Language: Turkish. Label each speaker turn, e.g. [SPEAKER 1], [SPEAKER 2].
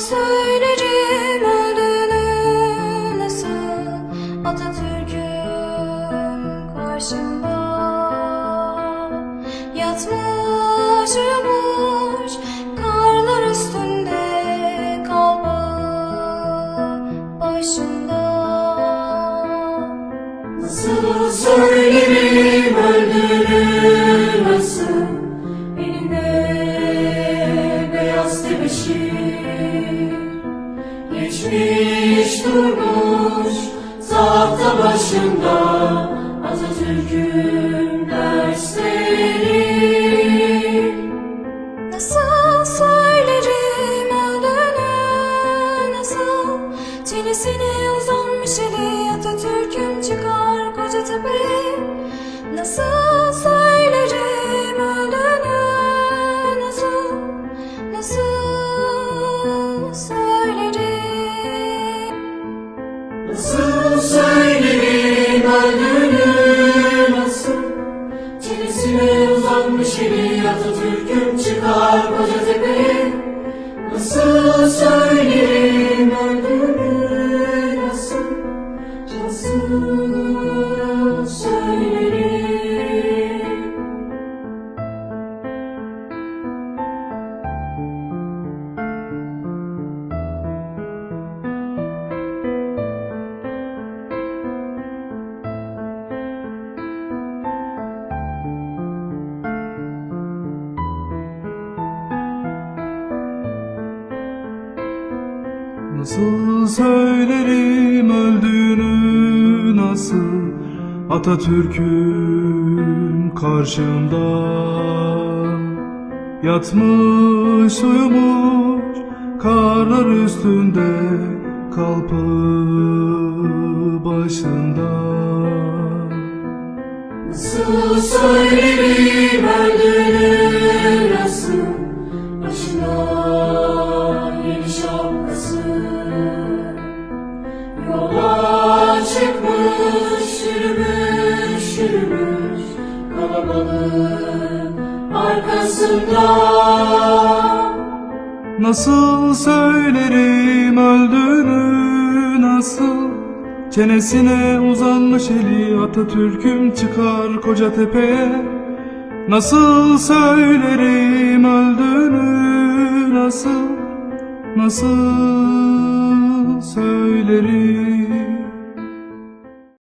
[SPEAKER 1] söyleyeceğim öldüğünü nasıl Atatürk'üm karşımda? Yatmış uyumuş karlar üstünde kalbağı başında.
[SPEAKER 2] Nasıl söyleyeyim Geçmiş durmuş tahta başında Atatürk'ün
[SPEAKER 1] Uzanmış eli Atatürk'üm çıkar koca tepeye. Nasıl söylerim öldüğünü nasıl Nasıl
[SPEAKER 2] Nasıl söylerim öldüğünü nasıl
[SPEAKER 3] Atatürk'ün karşımda Yatmış uyumuş karlar üstünde kalpı başında.
[SPEAKER 2] Nasıl söylerim öldüğünü nasıl Başına yürümüş Kalabalığın arkasında.
[SPEAKER 3] Nasıl söylerim öldüğünü nasıl? Çenesine uzanmış eli Atatürk'üm çıkar koca tepeye. Nasıl söylerim öldüğünü nasıl? Nasıl söylerim